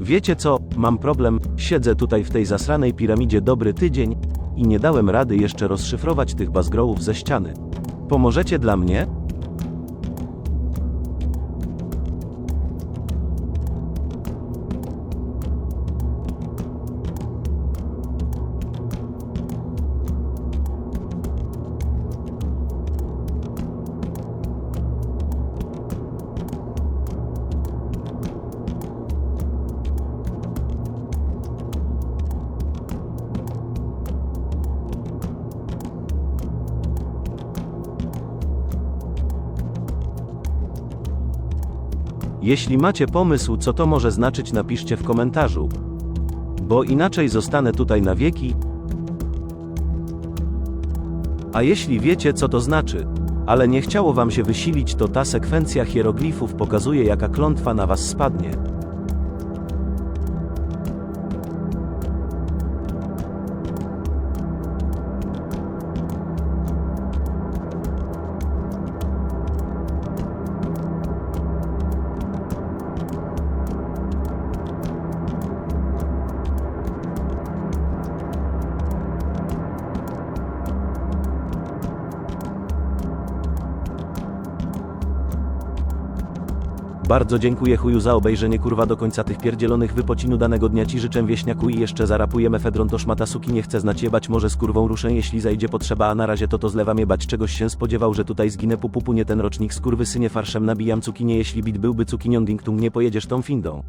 Wiecie co, mam problem, siedzę tutaj w tej zasranej piramidzie dobry tydzień i nie dałem rady jeszcze rozszyfrować tych bazgrołów ze ściany. Pomożecie dla mnie? Jeśli macie pomysł, co to może znaczyć, napiszcie w komentarzu. Bo inaczej zostanę tutaj na wieki. A jeśli wiecie, co to znaczy, ale nie chciało wam się wysilić, to ta sekwencja hieroglifów pokazuje, jaka klątwa na was spadnie. Bardzo dziękuję chuju za obejrzenie kurwa do końca tych pierdzielonych wypocinu danego dnia. Ci życzę wieśniaku i jeszcze zarapujemy Fedron to szmata suki nie chcę znać jebać może z kurwą ruszę jeśli zajdzie potrzeba a na razie to to zlewam jebać. Czegoś się spodziewał że tutaj zginę pupupu nie ten rocznik. Skurwy synie farszem nabijam cukinię jeśli bit byłby cukinią ding nie pojedziesz tą findą.